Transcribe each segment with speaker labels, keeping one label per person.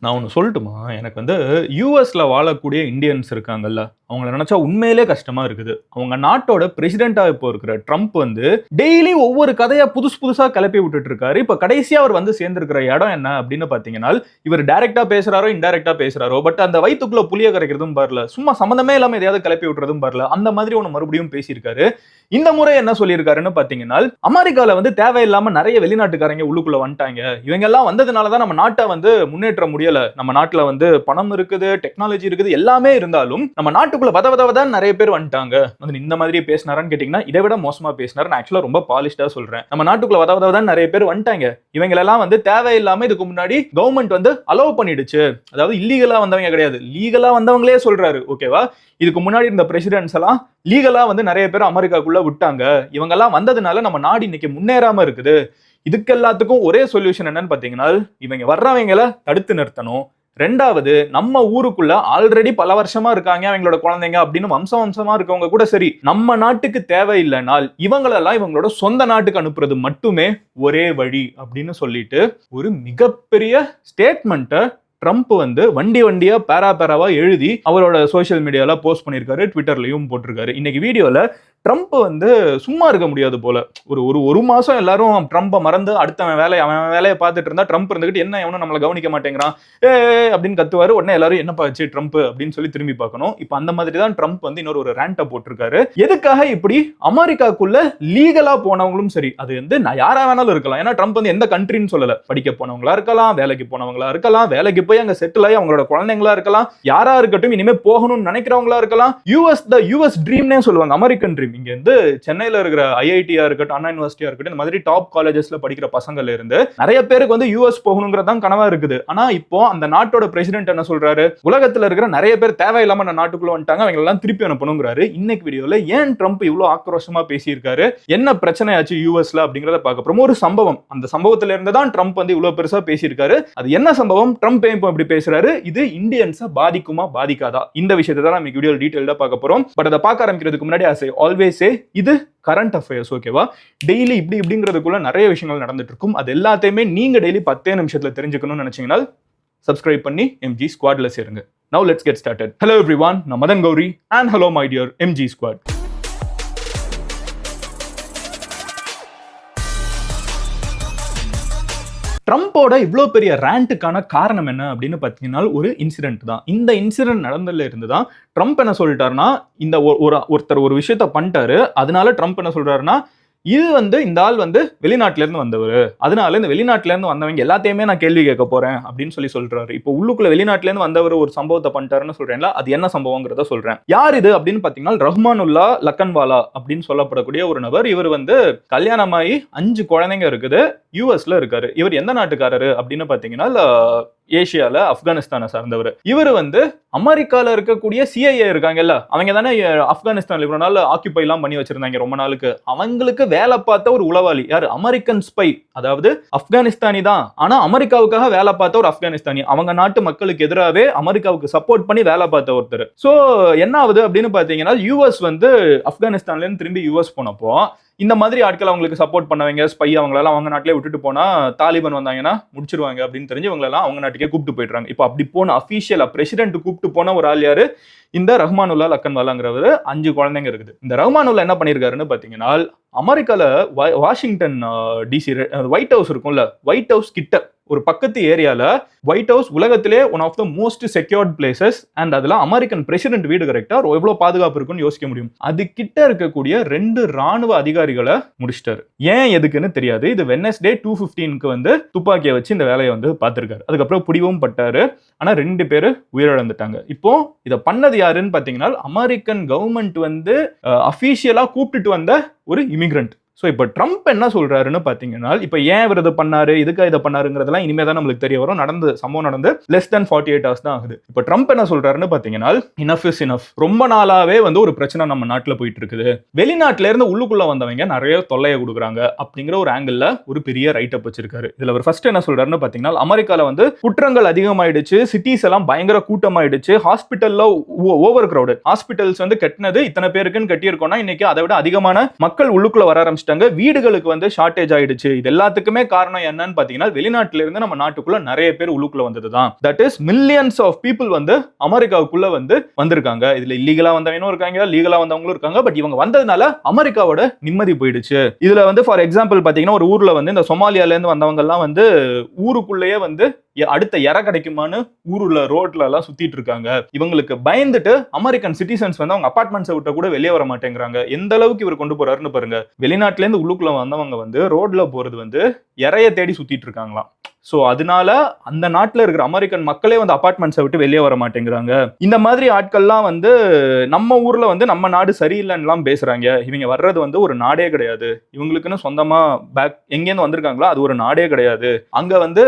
Speaker 1: நான் ஒன்று சொல்லட்டுமா? எனக்கு வந்து யூஎஸில் வாழக்கூடிய இந்தியன்ஸ் இருக்காங்கல்ல. அவங்கள நினைச்சா உண்மையிலே கஷ்டமா இருக்குது. அவங்க நாட்டோட பிரசிடென்டா இப்போ இருக்கிற ட்ரம்ப் வந்து டெய்லி ஒவ்வொரு கதையா புதுசு புதுசா கிளப்பி விட்டுட்டு இருக்காரு இப்போ கடைசியா அவர் வந்து சேர்ந்திருக்கிற இடம் என்ன அப்படின்னு பாத்தீங்கன்னா இவர் டைரக்டா பேசுறாரோ இன்டைரக்டா பேசுறாரோ பட் அந்த வயிற்றுக்குள்ள புளிய கரைக்கிறதும் பாருல சும்மா சம்மந்தமே இல்லாம எதையாவது கிளப்பி விட்டுறதும் பாருல அந்த மாதிரி ஒன்று மறுபடியும் பேசியிருக்காரு. இந்த முறை என்ன சொல்லியிருக்காருன்னு பாத்தீங்கன்னா அமெரிக்கால வந்து தேவையில்லாம நிறைய வெளிநாட்டுக்காரங்க உள்ளுக்குள்ள வந்துட்டாங்க. இவங்க எல்லாம் வந்ததுனால தான் நம்ம நாட்டை வந்து முன்னேற்ற முடியல. நம்ம நாட்டுல வந்து பணம் இருக்குது டெக்னாலஜி இருக்குது எல்லாமே இருந்தாலும் நம்ம நாட்டு அதுக்குள்ள வத வத நிறைய பேர் வந்துட்டாங்க. வந்து இந்த மாதிரி பேசினாரான்னு கேட்டீங்கன்னா இதை விட மோசமா பேசினாரு நான் ஆக்சுவலா ரொம்ப பாலிஷ்டா சொல்றேன். நம்ம நாட்டுக்குள்ள வத வத நிறைய பேர் வந்துட்டாங்க. இவங்களெல்லாம் வந்து தேவையில்லாம இதுக்கு முன்னாடி கவர்மெண்ட் வந்து அலோவ் பண்ணிடுச்சு. அதாவது இல்லீகலா வந்தவங்க கிடையாது. லீகலா வந்தவங்களே சொல்றாரு. ஓகேவா இதுக்கு முன்னாடி இருந்த பிரசிடென்ட்ஸ் எல்லாம் லீகலா வந்து நிறைய பேர் அமெரிக்காக்குள்ள விட்டாங்க. இவங்க எல்லாம் வந்ததுனால நம்ம நாடு இன்னைக்கு முன்னேறாம இருக்குது. இதுக்கு எல்லாத்துக்கும் ஒரே சொல்யூஷன் என்னன்னு பாத்தீங்கன்னா இவங்க வர்றவங்களை தடுத்து நிறுத்தணும். ரெண்டாவது நம்ம ஊருக்குள்ள ஆல்ரெடி பல வருஷமா இருக்காங்க அவங்களோட குழந்தைங்க அப்படின்னு வம்சம் வம்சமா இருக்கவங்க கூட சரி நம்ம நாட்டுக்கு தேவையில்லைனால் இவங்களெல்லாம் இவங்களோட சொந்த நாட்டுக்கு அனுப்புறது மட்டுமே ஒரே வழி அப்படின்னு சொல்லிட்டு ஒரு மிகப்பெரிய ஸ்டேட்மெண்ட்டை ட்ரம்ப் வந்து வண்டி வண்டியா பேரா பேராவா எழுதி அவரோட சோஷியல் மீடியால போஸ்ட் பண்ணியிருக்காரு ட்விட்டர்லயும் போட்டிருக்காரு. இன்னைக்கு வீடியோல ட்ரம்ப் வந்து சும்மா இருக்க முடியாது போல. ஒரு ஒரு ஒரு மாசம் எல்லாரும் ட்ரம்ப்பை மறந்து அடுத்தவன் வேலையை அவன் வேலையை பார்த்துட்டு இருந்தா ட்ரம்ப் இருந்துகிட்டு என்ன எவனும் நம்மளை கவனிக்க மாட்டேங்கிறான். ஏ அப்படின்னு கத்துவாரு. உடனே எல்லாரும் என்னப்பா வச்சு ட்ரம்ப் அப்படின்னு சொல்லி திரும்பி பார்க்கணும். இப்போ அந்த மாதிரி தான் ட்ரம்ப் வந்து இன்னொரு ஒரு ரேண்ட்டை போட்டிருக்காரு. எதுக்காக இப்படி அமெரிக்காக்குள்ள லீகலா போனவங்களும் சரி அது வந்து நான் யாரா வேணாலும் இருக்கலாம். ஏன்னா ட்ரம்ப் வந்து எந்த கண்ட்ரின்னு சொல்லல. படிக்க போனவங்களா இருக்கலாம் வேலைக்கு போனவங்களா இருக்கலாம் வேலைக்கு போய் அங்க செட்டில் ஆகி அவங்களோட குழந்தைங்களா இருக்கலாம் யாரா இருக்கட்டும் இனிமே போகணும்னு நினைக்கிறவங்களா இருக்கலாம். யூஎஸ் த யூஎஸ் ட்ரீம்னே சொல்லுவாங்க அமெரிக்கன் ட்ரீம் இங்க இருந்து சென்னையில இருக்கிற ஐஐடியா இருக்கட்டும் அண்ணா யூனிவர்சிட்டியா இருக்கட்டும் இந்த மாதிரி டாப் காலேஜஸ்ல படிக்கிற பசங்கள்ல இருந்து நிறைய பேருக்கு வந்து யூஎஸ் போகணுங்கிறதான் கனவா இருக்குது. ஆனா இப்போ அந்த நாட்டோட பிரசிடென்ட் என்ன சொல்றாரு? உலகத்துல இருக்கிற நிறைய பேர் தேவையில்லாம நான் நாட்டுக்குள்ள வந்துட்டாங்க அவங்க எல்லாம் திருப்பி அனுப்பணுங்கிறாரு. இன்னைக்கு வீடியோல ஏன் ட்ரம்ப் இவ்வளவு ஆக்ரோஷமா பேசியிருக்காரு? என்ன பிரச்சனை ஆச்சு யூஎஸ்ல அப்படிங்கறத பார்க்க போறோம். ஒரு சம்பவம். அந்த சம்பவத்துல இருந்து தான் ட்ரம்ப் வந்து இவ்வளவு பெருசா பேசியிருக்காரு. அது என்ன சம்பவம்? ட்ரம்ப் ஏன் இப்போ இப்படி பேசுறாரு? இது இந்தியன்ஸை பாதிக்குமா பாதிக்காதா? இந்த விஷயத்தை தான் நம்ம வீடியோ டீடைல்டா பார்க்க போறோம். பட் அதை பார்க்க ஆரம்பிக்கிறதுக்கு முன்னாடி ஆசை ஆல்வேஸே இது கரண்ட் அஃபேர்ஸ் ஓகேவா டெய்லி இப்படி இப்படிங்கிறதுக்குள்ள நிறைய விஷயங்கள் நடந்துட்டு இருக்கும் அது எல்லாத்தையுமே நீங்க டெய்லி பத்தே நிமிஷத்துல தெரிஞ்சுக்கணும்னு நினைச்சீங்கன்னா சப்ஸ்கிரைப் பண்ணி எம்ஜி ஸ்குவாட்ல சேருங்க. Now let's get started hello everyone நான் Madan Gowri. And hello my dear MG squad ட்ரம்ப்போட இவ்வளோ பெரிய ரேண்ட்டுக்கான காரணம் என்ன அப்படின்னு பார்த்தீங்கன்னா ஒரு இன்சிடென்ட் தான். இந்த இன்சிடென்ட் நடந்ததுல இருந்து தான் ட்ரம்ப் என்ன சொல்லிட்டாருன்னா இந்த ஒ- ஒரு ஒருத்தர் ஒரு விஷயத்த பண்ணிட்டாரு. அதனால ட்ரம்ப் என்ன சொல்றாருன்னா இது வந்து இந்த ஆள் வந்து வெளிநாட்டிலேருந்து வந்தவர். அதனால இந்த வெளிநாட்டிலேருந்து வந்தவங்க எல்லாத்தையுமே நான் கேள்வி கேட்க போகிறேன் அப்படின்னு சொல்லி சொல்கிறாரு இப்போ உள்ளுக்குள்ள வெளிநாட்டிலேருந்து வந்தவர் ஒரு சம்பவத்தை பண்ணிட்டாருன்னு சொல்கிறேன்ல அது என்ன சம்பவங்கிறத சொல்கிறேன் யார் இது அப்படின்னு பார்த்தீங்கன்னா ரஹ்மானுல்லா லக்கன்வாலா அப்படின்னு சொல்லப்படக்கூடிய ஒரு நபர். இவர் வந்து கல்யாணமாகி அஞ்சு குழந்தைங்க இருக்குது யூஎஸ்ல இருக்காரு. இவர் எந்த நாட்டுக்காரரு அப்படின்னு பார்த்தீங்கன்னா ஏஷியாவில் ஏசியால ஆப்கானிஸ்தானை சார்ந்தவர். இவர் வந்து அமெரிக்கால இருக்கக்கூடிய சிஐஏ இருக்காங்கல்ல அவங்க தானே அஹ், ஆப்கானிஸ்தான்ல இவ்வளவு நாள் ஆக்கியூபை எல்லாம் பண்ணி வச்சிருந்தாங்க ரொம்ப நாளுக்கு. அவங்களுக்கு வேலை பார்த்த ஒரு உளவாளி. யார்? அமெரிக்கன் ஸ்பை அதாவது ஆப்கானிஸ்தானி தான். ஆனா அமெரிக்காவுக்காக வேலை பார்த்த ஒரு ஆப்கானிஸ்தானி. அவங்க நாட்டு மக்களுக்கு எதிராகவே அமெரிக்காவுக்கு சப்போர்ட் பண்ணி வேலை பார்த்த ஒருத்தர். சோ என்ன ஆகுது அப்படின்னு பாத்தீங்கன்னா யூஎஸ் வந்து ஆப்கானிஸ்தான்ல இருந்து திரும்பி யூஎஸ் போனப்போ இந்த மாதிரி ஆட்கள் அவங்களுக்கு சப்போர்ட் பண்ணவங்க ஸ்பை அவங்களெல்லாம் அவங்க நாட்டிலே விட்டுட்டு போனால் தாலிபான் வந்தாங்கன்னா முடிச்சிருவாங்க அப்படின்னு தெரிஞ்சு இவங்களெல்லாம் அவங்க நாட்டுக்கே கூப்பிட்டு போயிடுறாங்க. இப்போ அப்படி போன அஃபீஷியலாக பிரசிடென்ட் கூப்பிட்டு போன ஒரு ஆள் யார்? இந்த ரஹ்மானுல்லா லக்கன்வாலாங்கிறவர் அஞ்சு குழந்தைங்க இருக்குது. இந்த ரஹ்மானுல்லா என்ன பண்ணியிருக்காருன்னு பார்த்தீங்கன்னா அமெரிக்காவில் வாஷிங்டன் டிசி ஒயிட் ஹவுஸ் இருக்கும்ல ஒயிட் ஹவுஸ் கிட்ட ஒரு பக்கத்து ஏரியால ஒயிட் ஹவுஸ் உலகத்திலே one of the most secured places and அதுல அமெரிக்கன் பிரசிடென்ட் வீடு கரெக்டா எவ்வளவு பாதுகாப்பு இருக்குன்னு யோசிக்க முடியும். அது கிட்ட இருக்கக்கூடிய ரெண்டு ராணுவ அதிகாரிகளை முடிச்சிட்டாரு. ஏன் எதுக்குன்னு தெரியாது. இது வெனஸ்டே டூ பிப்டீனுக்கு வந்து துப்பாக்கியை வச்சு இந்த வேலையை வந்து பார்த்திருக்காரு. அதுக்கப்புறம் பிடிவும் பட்டாரு. ஆனா ரெண்டு பேர் உயிரிழந்துட்டாங்க. இப்போ இதை பண்ணது யாருன்னு பாத்தீங்கன்னா அமெரிக்கன் கவர்மெண்ட் வந்து அஃபீஷியலா கூப்பிட்டுட்டு வந்த ஒரு இமிகிரண்ட் ஸோ இப்போ ட்ரம்ப் என்ன சொல்றாருன்னு பார்த்தீங்கன்னா இப்போ ஏன் இவர் இதை பண்ணாரு இதுக்காக இதை பண்ணாருங்கிறதெல்லாம் இனிமே தான் நம்மளுக்கு தெரிய வரும். நடந்து சம்பவம் நடந்து less than forty eight hours தான் ஆகுது. இப்போ ட்ரம்ப் என்ன சொல்றாருன்னு பார்த்தீங்கன்னா இனஃப் இஸ் இனஃப் ரொம்ப நாளாவே வந்து ஒரு பிரச்சனை நம்ம நாட்டில் போயிட்டு இருக்குது. வெளிநாட்டிலேருந்து இருந்து உள்ளுக்குள்ள வந்தவங்க நிறைய தொல்லையை கொடுக்குறாங்க அப்படிங்கிற ஒரு ஆங்கிள் ஒரு பெரிய ரைட் அப் வச்சிருக்காரு. இதுல அவர் ஃபர்ஸ்ட் என்ன சொல்றாருன்னு பார்த்தீங்கன்னா அமெரிக்காவில் வந்து குற்றங்கள் அதிகமாயிடுச்சு சிட்டிஸ் எல்லாம் பயங்கர கூட்டமாயிடுச்சு ஹாஸ்பிட்டல்ல ஓவர் கிரௌடட் ஹாஸ்பிட்டல்ஸ் வந்து கட்டினது இத்தனை பேருக்குன்னு கட்டியிருக்கோம்னா இன்னைக்கு அதை விட அதிகமான மக்கள் உள்ளுக்குள்ள வர ஆரம்பிச்சிட்டாங்க. ஆரம்பிச்சிட்டாங்க. வீடுகளுக்கு வந்து ஷார்ட்டேஜ் ஆயிடுச்சு. இது எல்லாத்துக்குமே காரணம் என்னன்னு பாத்தீங்கன்னா வெளிநாட்டுல இருந்து நம்ம நாட்டுக்குள்ள நிறைய பேர் உள்ளுக்குள்ள வந்ததுதான். That is millions of people வந்து அமெரிக்காவுக்குள்ள வந்து வந்திருக்காங்க. இதுல இல்லீகலா வந்தவங்களும் இருக்காங்க லீகலா வந்தவங்களும் இருக்காங்க. பட் இவங்க வந்ததுனால அமெரிக்காவோட நிம்மதி போயிடுச்சு. இதுல வந்து ஃபார் எக்ஸாம்பிள் பாத்தீங்கன்னா ஒரு ஊர்ல வந்து இந்த சொமாலியால இருந்து வந்தவங்க எல்லாம் வந்து ஊருக்குள்ளேயே வந்து அடுத்த இற கிடைக்குமான்னு ஊருல ரோட்ல எல்லாம் சுத்திட்டு இருக்காங்க. இவங்களுக்கு பயந்துட்டு அமெரிக்கன் சிட்டிசன்ஸ் வந்து அவங்க அபார்ட்மெண்ட்ஸை விட்ட கூட வெளியே வர மாட்டேங்கிறாங்க. எந்த அளவுக்கு இவர் கொண்டு போறாருன்னு பாருங்க. வெளிநாட்டுல இருந்து உள்ளுக்குள்ள வந்தவங்க வந்து ரோட்ல போறது வந்து இறைய தேடி சுத்திட்டு இருக்காங்களாம். ஸோ அதனால அந்த நாட்டில் இருக்கிற அமெரிக்கன் மக்களே வந்து அப்பார்ட்மெண்ட்ஸை விட்டு வெளியே வர மாட்டேங்கிறாங்க. இந்த மாதிரி ஆட்கள்லாம் வந்து நம்ம ஊரில் வந்து நம்ம நாடு சரியில்லைன்னுலாம் பேசுகிறாங்க இவங்க வர்றது வந்து ஒரு நாடே கிடையாது. இவங்களுக்குன்னு சொந்தமாக பேக் எங்கேருந்து வந்திருக்காங்களோ அது ஒரு நாடே கிடையாது. அங்கே வந்து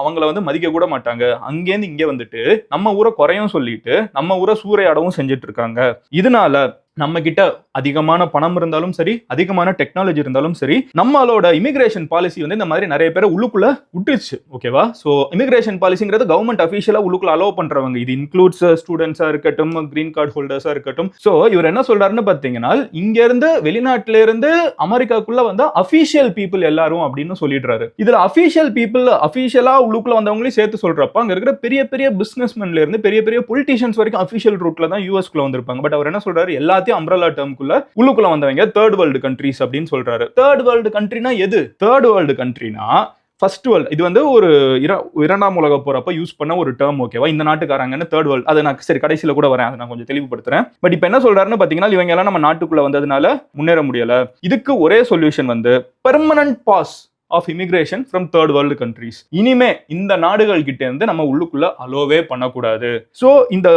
Speaker 1: அவங்கள வந்து மதிக்க கூட மாட்டாங்க. அங்கேருந்து இங்கே வந்துட்டு நம்ம ஊரை குறையும் சொல்லிட்டு நம்ம ஊரை சூறையாடவும் செஞ்சுட்டு இருக்காங்க. இதனால நம்ம கிட்ட அதிகமான பணம் இருந்தாலும் சரி அதிகமான டெக்னாலஜி இருந்தாலும் சரி நம்மளோட இமிகிரேஷன் பாலிசி வந்து இந்த மாதிரி நிறைய பேரை உள்ளுக்குள்ள விட்டுருச்சு ஓகேவா ஸோ இமிகிரேஷன் பாலிசிங்கிறது கவர்மெண்ட் அஃபீஷியலாக உள்ளுக்குள்ள அலோவ் பண்றவங்க. இது இன்க்ளூட்ஸ் ஸ்டூடெண்ட்ஸா uh, இருக்கட்டும் கிரீன் கார்டு ஹோல்டர்ஸா இருக்கட்டும். ஸோ இவர் என்ன சொல்றாருன்னு பார்த்தீங்கன்னா இங்க இருந்து வெளிநாட்டுல இருந்து அமெரிக்காக்குள்ள வந்த அஃபீஷியல் பீப்புள் எல்லாரும் அப்படின்னு சொல்லிடுறாரு. இதுல அஃபீஷியல் பீப்புள் அஃபீஷியலா உள்ளுக்குள்ள வந்தவங்களையும் சேர்த்து சொல்றப்ப அங்க இருக்கிற பெரிய பெரிய பிசினஸ்மேன்ல இருந்து பெரிய பெரிய பொலிட்டிஷியன்ஸ் வரைக்கும் அஃபீஷியல் ரூட்ல தான் யூஎஸ்குள்ள வந்திருப்பாங்க. பட் அவர் என்ன சொல்றாரு? எல்லாத்தையும் அம்ரலா டேர்ம்குள்ள உள்ளுக்குள்ள வந்தவங்க தேர்ட் வேர்ல்டு கண்ட்ரிஸ் அப்படின்னு சொல்றாரு. தேர்ட் வேர்ல்டு கண்ட்ரினா எது? தேர்ட் வேர்ல்டு கண்ட்ரினா ஃபர்ஸ்ட் வேர்ல்டு இது வந்து ஒரு இரண்டாம் உலக போறப்ப யூஸ் பண்ண ஒரு டேர்ம் ஓகேவா இந்த நாட்டுக்காரங்கன்னு தேர்ட் வேர்ல்டு அதை நான் சரி கடைசியில கூட வரேன் அதை நான் கொஞ்சம் தெளிவுபடுத்துறேன். பட் இப்போ என்ன சொல்றாருன்னு பாத்தீங்கன்னா இவங்க எல்லாம் நம்ம நாட்டுக்குள்ள வந்ததுனால முன்னேற முடியல. இதுக்கு ஒரே சொல்யூஷன் வந்து permanent pause of immigration from third world countries இனிமே இந்த நாடுகள் கிட்ட இருந்து நம்ம உள்ளுக்குள்ள அலோவே பண்ணக்கூடாது. ஸோ இந்த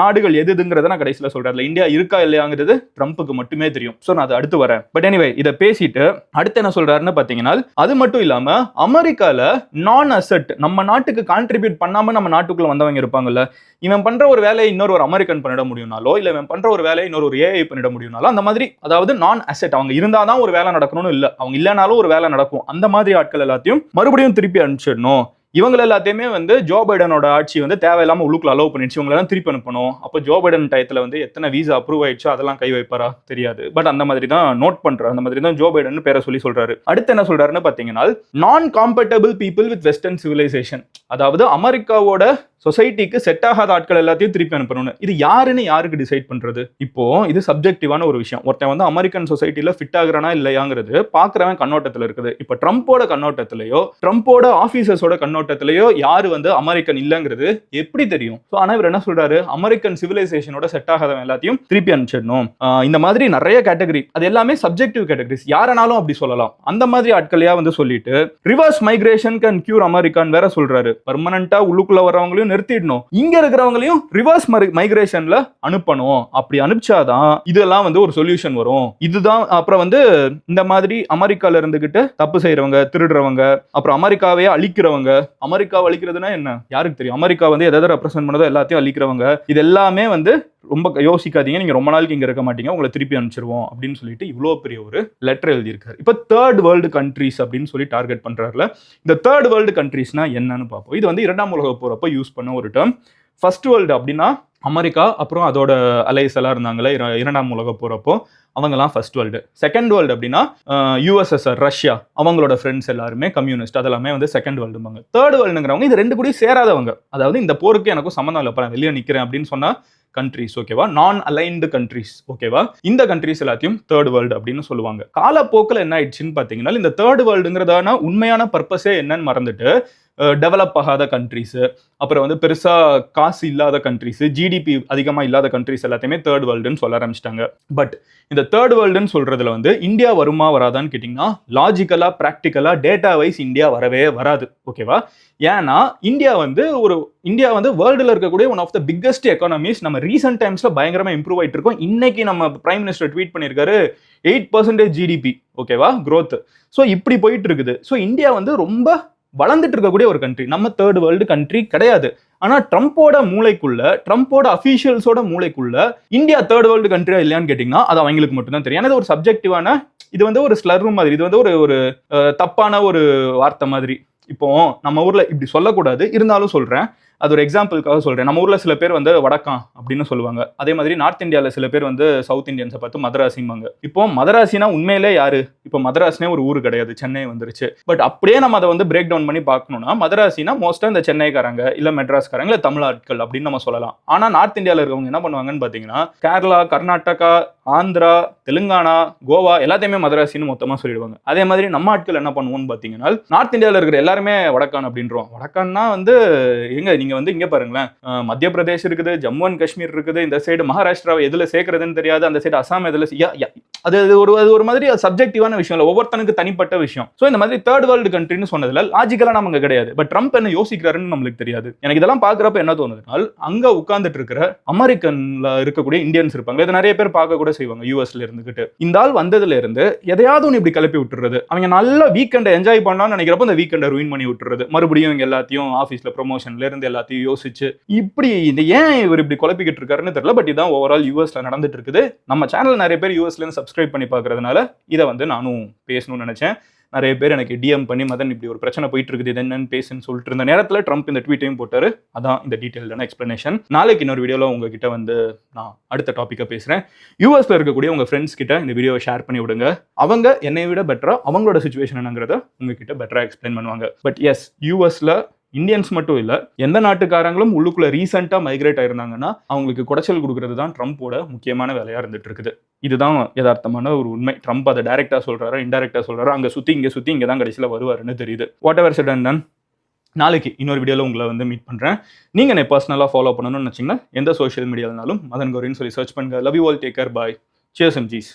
Speaker 1: நாடுகள் எதுங்கிறத நான் கடைசியில் சொல்றேன் இந்தியா இருக்கா இல்லையாங்கிறது ட்ரம்ப்புக்கு மட்டுமே தெரியும். ஸோ நான் அதை அடுத்து வரேன். பட் எனிவே இதை பேசிட்டு அடுத்து என்ன சொல்றாருன்னு பார்த்தீங்கன்னா அது மட்டும் இல்லாம அமெரிக்கால நான் அசெட் நம்ம நாட்டுக்கு கான்ட்ரிபியூட் பண்ணாம நம்ம நாட்டுக்குள்ள வந்தவங்க இருப்பாங்கல்ல. இவன் பண்ற ஒரு வேலையை இன்னொரு ஒரு அமெரிக்கன் பண்ணிட முடியும்னாலோ இல்லை இவன் பண்ற ஒரு வேலையை இன்னொரு ஒரு ஏஐ பண்ணிட முடியும்னாலோ அந்த மாதிரி அதாவது நான் அசெட் அவங்க இருந்தாதான் ஒரு வேலை நடக்கணும்னு இல்லை. அவங்க இல்லைனாலும் ஒரு வேலை நடக்கும். அந்த மாதிரி ஆட்கள் எல்லாத்தையும் மறுபடியும் திருப்பி அனுப்பிச்சிடணும். இவங்க எல்லாத்தையுமே வந்து ஜோ பைடனோட ஆட்சி வந்து தேவையில்லாம உள்ளுக்குள்ள அலோவ் பண்ணிடுச்சு. இவங்களெல்லாம் திருப்பி அனுப்பணும். அப்போ ஜோ பைடன் டயத்துல வந்து எத்தனை வீசா அப்ரூவ் ஆயிடுச்சோ அதெல்லாம் கை வைப்பாரா தெரியாது. பட் அந்த மாதிரி தான் நோட் பண்றாரு. அந்த மாதிரி தான் ஜோ பைடன் பேரை சொல்லி சொல்றாரு. அடுத்து என்ன சொல்றாருன்னு பாத்தீங்கன்னா non compatible people with western civilisation அதாவது அமெரிக்காவோட சொசைட்டிக்கு செட் ஆகாத ஆட்கள் எல்லாத்தையும் திருப்பி அனுப்பணும்னு. இது யாருன்னு யாருக்கு டிசைட் பண்றது? இப்போ இது சப்ஜெக்டிவான ஒரு விஷயம். ஒருத்தன் வந்து அமெரிக்கன் சொசைட்டில ஃபிட் ஆகுறானா இல்லையாங்கிறது பாக்குறவன் கண்ணோட்டத்தில் இருக்குது. இப்போ ட்ரம்ப்போட கண்ணோட்டத்திலேயோ ட்ரம்ப்போட ஆபீசர்ஸோட கண்ணோட்டத்திலேயோ யாரு வந்து அமெரிக்கன் இல்லைங்கிறது எப்படி தெரியும்? ஸோ ஆனால் இவர் என்ன சொல்றாரு? அமெரிக்கன் சிவிலைசேஷனோட செட் ஆகாதவன் எல்லாத்தையும் திருப்பி அனுப்பிச்சிடணும். இந்த மாதிரி நிறைய கேட்டகரி அது எல்லாமே சப்ஜெக்டிவ் கேட்டகரிஸ் யாரனாலும் அப்படி சொல்லலாம். அந்த மாதிரி ஆட்களையா வந்து சொல்லிட்டு reverse migration can cure America வேற சொல்றாரு. பர்மனண்டா உள்ளுக்குள்ள வரவங்களையும் நிறுத்திடணும். இங்க இருக்கிறவங்களையும் ரிவர்ஸ் மைக்ரேஷன்ல அனுப்பணும். அப்படி அனுப்பிச்சாதான் இதெல்லாம் வந்து ஒரு சொல்யூஷன் வரும். இதுதான் அப்புறம் வந்து இந்த மாதிரி அமெரிக்கால இருந்துகிட்டு தப்பு செய்யறவங்க திருடுறவங்க அப்புறம் அமெரிக்காவே அழிக்கிறவங்க அமெரிக்காவை அழிக்கிறதுனா என்ன? யாருக்கு தெரியும்? அமெரிக்கா வந்து எதை ரெப்ரசென்ட் பண்ணதோ எல்லாத்தையும் அழிக்கிறவங்க. இது எல்லாமே வந்து ரொம்ப யோசிக்காதீங்க. நீங்க ரொம்ப நாளைக்கு இங்க இருக்க மாட்டீங்க. உங்களை திருப்பி அனுப்பிச்சிருவோம் அப்படின்னு சொல்லிட்டு இவ்வளோ பெரிய ஒரு லெட்டர் எழுதியிருக்காரு. இப்போ தேர்ட் வேர்ல்டு கண்ட்ரீஸ் அப்படின்னு சொல்லி டார்கெட் பண்றாருல. இந்த தேர்ட் வேர்ல்டு கண்ட்ரீஸ்னா என்னன்னு பார்ப்போம். இது வந்து இரண்டாம் உலக போறப்ப யூஸ் பண்ண ஒரு டேர்ம் ஃபர்ஸ்ட் வேர்ல்டு அப்படின்னா அமெரிக்கா அப்புறம் அதோட அலைஸ் எல்லாம் இருந்தாங்களே இரண்டாம் உலக போகிறப்போ அவங்கெல்லாம் ஃபர்ஸ்ட் வேர்ல்டு செகண்ட் வேர்ல்டு அப்படின்னா யூஎஸ்எஸ்ஆர் ரஷ்யா அவங்களோட ஃப்ரெண்ட்ஸ் எல்லாருமே கம்யூனிஸ்ட் அதெல்லாமே வந்து செகண்ட் வேர்ல்டுமாங்க தேர்ட் வேர்ல்டுங்கிறவங்க இது ரெண்டு கூடயும் சேராதவங்க. அதாவது இந்த போருக்கு எனக்கும் சம்மந்தம் இல்லை. நான் வெளியே நிற்கிறேன் அப்படின்னு சொன்னா கண்ட்ரீஸ் ஓகேவா நான் அலைன்டு கண்ட்ரீஸ் ஓகேவா இந்த கண்ட்ரீஸ் எல்லாத்தையும் தேர்ட் வேர்ல்டு அப்படின்னு சொல்லுவாங்க. காலப்போக்கில் என்ன ஆயிடுச்சுன்னு பார்த்தீங்கன்னா இந்த தேர்ட் வேர்ல்டுங்கிறதான உண்மையான பர்பஸே என்னன்னு மறந்துட்டு டெவலப் ஆகாத கண்ட்ரிஸு அப்புறம் வந்து பெருசாக காசு இல்லாத கண்ட்ரிஸு ஜிடிபி அதிகமாக இல்லாத கண்ட்ரிஸ் எல்லாத்தையுமே தேர்ட் வேர்ல்டுன்னு சொல்ல ஆரம்பிச்சிட்டாங்க. பட் இந்த தேர்ட் வேர்ல்டுன்னு சொல்கிறதுல வந்து இந்தியா வருமா வராதான்னு கேட்டிங்கன்னா லாஜிக்கலாக ப்ராக்டிக்கலாக டேட்டா வைஸ் இந்தியா வரவே வராது. ஓகேவா ஏன்னா இந்தியா வந்து ஒரு இந்தியா வந்து வேர்ல்டில் இருக்கக்கூடிய one of the biggest economies நம்ம ரீசெண்ட் டைம்ஸில் பயங்கரமாக இம்ப்ரூவ் ஆகிட்டு இருக்கோம். இன்னைக்கு நம்ம பிரைம் மினிஸ்டர் ட்வீட் பண்ணியிருக்காரு எயிட் பர்சன்டேஜ் ஜிடிபி ஓகேவா க்ரோத் ஸோ இப்படி போயிட்டு இருக்குது. ஸோ இந்தியா வந்து ரொம்ப வளர்ந்துட்டு இருக்கக்கூடிய ஒரு கண்ட்ரி நம்ம தேர்ட் வேர்ல்டு கண்ட்ரி கிடையாது. ஆனா ட்ரம்ப்போட மூளைக்குள்ள ட்ரம்ப்போட அஃபீஷியல்ஸோட மூளைக்குள்ள இந்தியா தேர்ட் வேர்ல்டு கண்ட்ரியா இல்லையான்னு கேட்டிங்கன்னா அது அவங்களுக்கு மட்டும்தான் தெரியும். ஏன்னா இது ஒரு சப்ஜெக்டிவான இது வந்து ஒரு ஸ்லர் மாதிரி. இது வந்து ஒரு ஒரு தப்பான ஒரு வார்த்தை மாதிரி. இப்போ நம்ம ஊர்ல இப்படி சொல்லக்கூடாது. இருந்தாலும் சொல்றேன். அது ஒரு எக்ஸாம்பிளுக்காக சொல்கிறேன் நம்ம ஊரில் சில பேர் வந்து வடக்கான் அப்படின்னு சொல்லுவாங்க. அதே மாதிரி நார்த் இந்தியாவில் சில பேர் வந்து சவுத் இந்தியன்ஸை பார்த்து மதராசிம்பாங்க. இப்போ மதராசினா உண்மையிலே யாரு? இப்போ மதராஸ்னே ஒரு ஊர் கிடையாது. சென்னை வந்துருச்சு. பட் அப்படியே நம்ம அதை வந்து பிரேக் டவுன் பண்ணி பார்க்கணும்னா மதராசினா மோஸ்ட்டாக இந்த சென்னைக்காரங்க இல்லை மெட்ராஸ்காரங்க இல்லை தமிழ் ஆட்கள் அப்படின்னு நம்ம சொல்லலாம். ஆனால் நார்த் இந்தியாவில் இருக்கவங்க என்ன பண்ணுவாங்கன்னு பார்த்தீங்கன்னா கேரளா கர்நாடகா ஆந்திரா தெலுங்கானா கோவா எல்லாத்தையுமே மதராசின்னு மொத்தமாக சொல்லிடுவாங்க. அதே மாதிரி நம்ம ஆட்கள் என்ன பண்ணுவோம்னு பார்த்தீங்கன்னா நார்த் இந்தியாவில் இருக்கிற எல்லாருமே வடக்கான் அப்படின்றோம் வடக்கான்னா வந்து எங்க நீங்கள் வந்து இங்கே பாருங்களேன். மத்திய பிரதேஷ் இருக்குது ஜம்மு அண்ட் காஷ்மீர் இருக்குது இந்த சைடு மகாராஷ்டிராவை எதில் சேர்க்கறதுன்னு தெரியாது அந்த சைடு அசாம் எதில் அது அது ஒரு அது ஒரு மாதிரி சப்ஜெக்டிவான விஷயம் இல்லை. ஒவ்வொருத்தனுக்கு தனிப்பட்ட விஷயம். ஸோ இந்த மாதிரி தேர்ட் வேர்ல்டு கண்ட்ரின்னு சொன்னதுல லாஜிக்கலாக நமக்கு கிடையாது. பட் ட்ரம்ப் என்ன யோசிக்கிறாருன்னு நம்மளுக்கு தெரியாது. எனக்கு இதெல்லாம் பார்க்குறப்ப என்ன தோணுதுனால் அங்கே உட்கார்ந்துட்டு இருக்கிற அமெரிக்கன்ல இருக்கக்கூடிய இந்தியன்ஸ் இருப்பாங்க. இதை நிறைய பேர் பார்க்க கூட செய்வாங்க யூஎஸ்ல இருந்துகிட்டு. இந்த ஆள் வந்ததுல இருந்து எதையாவது ஒன்று இப்படி கிளப்பி விட்டுறது. அவங்க நல்ல வீக்கெண்டை என்ஜாய் பண்ணலாம்னு நினைக்கிறப்ப அந்த வீக்கெண்டை ரூயின் பண்ணி விட்டுறது. மறுபடியும் இவங்க எல்லாத்தையும் ஆஃபீஸ்ல ப்ரொமோஷன்ல இருந்து எல்லாத்தையும் யோசிச்சு இப்படி இந்த ஏன் இவர் இப்படி குழப்பிக்கிட்டு இருக்காருன்னு தெரியல. பட் இதான் ஓவரால் யூஎஸ்ல நடந்துட்டு இருக்குது. நம்ம சேனல் நிறைய பேர் யூஎஸ்ல இருந்து சப்ஸ்கிரைப் பண்ணி பார்க்கறதுனால இதை வந்து நானும் பேசணும்னு நினச்சேன். நிறைய பேர் எனக்கு டிஎம் பண்ணி மதன் இப்படி ஒரு பிரச்சனை போயிட்டு இருக்குது இது என்னன்னு பேசுன்னு சொல்லிட்டு இருந்த நேரத்தில் ட்ரம்ப் இந்த ட்வீட்டையும் போட்டார். அதான் இந்த டீட்டெயில்டான எக்ஸ்பிளனேஷன் நாளைக்கு இன்னொரு வீடியோவில் உங்ககிட்ட வந்து நான் அடுத்த டாப்பிக்கை பேசுகிறேன் யூஎஸ்ல இருக்கக்கூடிய உங்கள் ஃப்ரெண்ட்ஸ் கிட்ட இந்த வீடியோவை ஷேர் பண்ணி விடுங்க. அவங்க என்னை விட பெட்டராக அவங்களோட சுச்சுவேஷன் என்னங்கிறத உங்ககிட்ட பெட்டரா எக்ஸ்பிளைன் பண்ணுவாங்க. பட் எஸ் யூஎஸில் இந்தியன்ஸ் மட்டும் இல்லை எந்த நாட்டுக்காரங்களும் உள்ளுக்குள்ள ரீசெண்டாக மைக்ரேட் ஆயிருந்தாங்கன்னா அவங்களுக்கு குடைச்சல் கொடுக்கறது தான் ட்ரம்ப்போட முக்கியமான வேலையா இருந்துட்டு இருக்குது. இதுதான் யதார்த்தமான ஒரு உண்மை. ட்ரம்ப் அதை டைரக்டா சொல்றாரு இன்டைரக்டா சொல்றாரு அங்க சுத்தி இங்க சுத்தி இங்க தான் கடைசியில் வருவாருன்னு தெரியுது. வாட் எவர் செட் அண்ட் நாளைக்கு இன்னொரு வீடியோவில் உங்களை வந்து மீட் பண்ணுறேன் நீங்கள் என்னை பர்சனலாக ஃபாலோ பண்ணணும்னு நினச்சிங்கன்னா எந்த சோஷியல் மீடியாலனாலும் மதன் கௌரின்னு சொல்லி சர்ச் பண்ணுங்கள் love you all take care bye cheers MGs